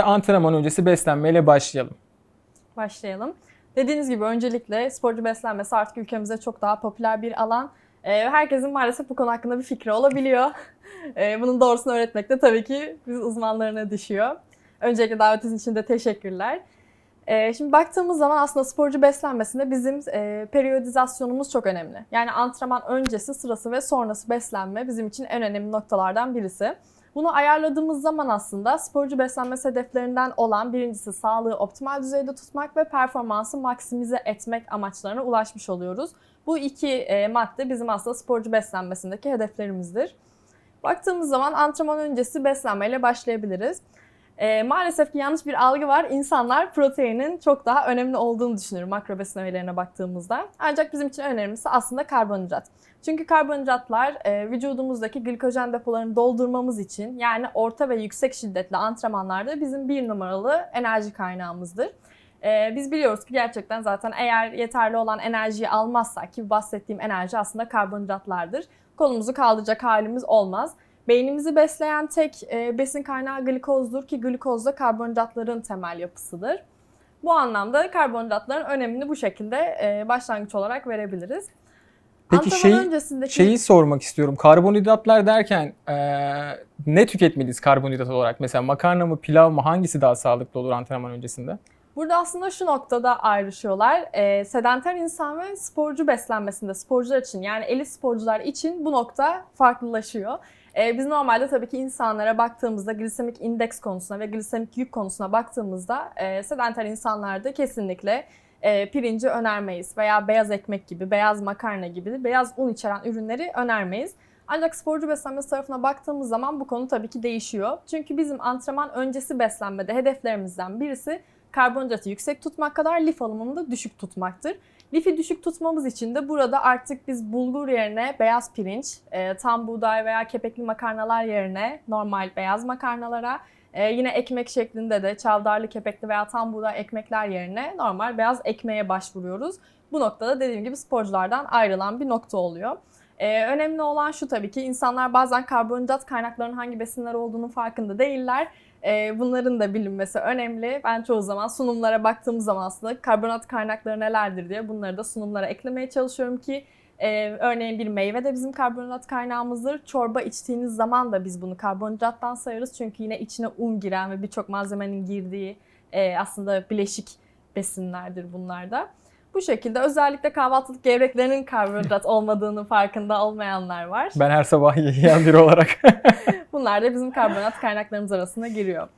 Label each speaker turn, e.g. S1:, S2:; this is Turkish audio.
S1: Öncelikle antrenman öncesi beslenmeyle başlayalım.
S2: Başlayalım. Dediğiniz gibi öncelikle sporcu beslenmesi artık ülkemizde çok daha popüler bir alan. Ee, herkesin maalesef bu konu hakkında bir fikri olabiliyor. Ee, bunun doğrusunu öğretmek de tabii ki biz uzmanlarına düşüyor. Öncelikle davetiniz için de teşekkürler. Ee, şimdi baktığımız zaman aslında sporcu beslenmesinde bizim e, periyodizasyonumuz çok önemli. Yani antrenman öncesi, sırası ve sonrası beslenme bizim için en önemli noktalardan birisi. Bunu ayarladığımız zaman aslında sporcu beslenmesi hedeflerinden olan birincisi sağlığı optimal düzeyde tutmak ve performansı maksimize etmek amaçlarına ulaşmış oluyoruz. Bu iki e, madde bizim aslında sporcu beslenmesindeki hedeflerimizdir. Baktığımız zaman antrenman öncesi beslenmeyle başlayabiliriz. E, maalesef ki yanlış bir algı var. İnsanlar proteinin çok daha önemli olduğunu düşünür makro besin öğelerine baktığımızda. Ancak bizim için önemlisi aslında karbonhidrat. Çünkü karbonhidratlar e, vücudumuzdaki glikojen depolarını doldurmamız için yani orta ve yüksek şiddetli antrenmanlarda bizim bir numaralı enerji kaynağımızdır. E, biz biliyoruz ki gerçekten zaten eğer yeterli olan enerjiyi almazsak ki bahsettiğim enerji aslında karbonhidratlardır. Kolumuzu kaldıracak halimiz olmaz. Beynimizi besleyen tek e, besin kaynağı glikozdur ki glikoz da karbonhidratların temel yapısıdır. Bu anlamda karbonhidratların önemini bu şekilde e, başlangıç olarak verebiliriz.
S1: Peki şey,
S2: öncesindeki
S1: şeyi sormak istiyorum. Karbonhidratlar derken eee, ne tüketmeliyiz karbonhidrat olarak? Mesela makarna mı, pilav mı hangisi daha sağlıklı olur antrenman öncesinde?
S2: Burada aslında şu noktada ayrışıyorlar. Ee, sedanter insan ve sporcu beslenmesinde sporcular için yani elit sporcular için bu nokta farklılaşıyor. Ee, biz normalde tabii ki insanlara baktığımızda glisemik indeks konusuna ve glisemik yük konusuna baktığımızda e, sedanter insanlarda kesinlikle e, pirinci önermeyiz veya beyaz ekmek gibi, beyaz makarna gibi beyaz un içeren ürünleri önermeyiz. Ancak sporcu beslenmesi tarafına baktığımız zaman bu konu tabii ki değişiyor. Çünkü bizim antrenman öncesi beslenmede hedeflerimizden birisi karbonhidratı yüksek tutmak kadar lif alımını da düşük tutmaktır. Lifi düşük tutmamız için de burada artık biz bulgur yerine beyaz pirinç, e, tam buğday veya kepekli makarnalar yerine normal beyaz makarnalara, e, yine ekmek şeklinde de çavdarlı, kepekli veya tam buğday ekmekler yerine normal beyaz ekmeğe başvuruyoruz. Bu noktada dediğim gibi sporculardan ayrılan bir nokta oluyor. Ee, önemli olan şu tabii ki insanlar bazen karbonhidrat kaynaklarının hangi besinler olduğunun farkında değiller. Ee, bunların da bilinmesi önemli. Ben çoğu zaman sunumlara baktığımız zaman aslında karbonhidrat kaynakları nelerdir diye bunları da sunumlara eklemeye çalışıyorum ki e, örneğin bir meyve de bizim karbonhidrat kaynağımızdır. Çorba içtiğiniz zaman da biz bunu karbonhidrattan sayarız. Çünkü yine içine un giren ve birçok malzemenin girdiği e, aslında bileşik besinlerdir bunlar da. Bu şekilde özellikle kahvaltılık gevreklerinin karbonhidrat olmadığının farkında olmayanlar var.
S1: Ben her sabah yiyen biri olarak.
S2: Bunlar da bizim karbonhidrat kaynaklarımız arasına giriyor.